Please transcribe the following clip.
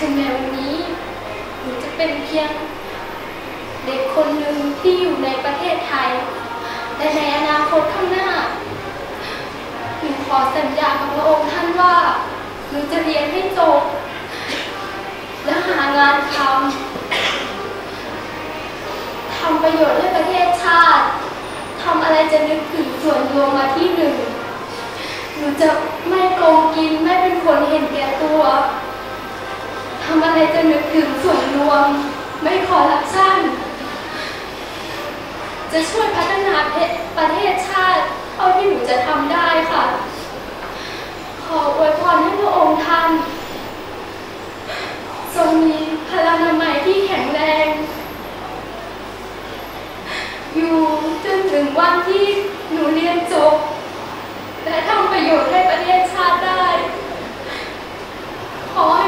ถึงแม้วันนี้หนูจะเป็นเพียงเด็กคนหนึ่งที่อยู่ในประเทศไทย แต่ในอนาคตข้างหน้าหนูขอสัญญากับพระองค์ท่านว่าหนูจะเรียนให้จบ และหางานทำทำประโยชน์ให้ประเทศชาติทำอะไรจะนึกถึงส่วนรวมมาที่หนึ่งหนูจะไม่โกงกินไม่เป็นคน จะนึกถึงส่วนรวม ไม่ขอรับชันจะช่วยพัฒนาประเทศชาติเท่าที่หนูจะทำได้ค่ะ ขออวยพรให้พระองค์ท่านทรงมีพลังใหม่ที่แข็งแรง อยู่จนถึงวันที่หนูเรียนจบ และทำประโยชน์ให้ประเทศชาติได้ ขอให้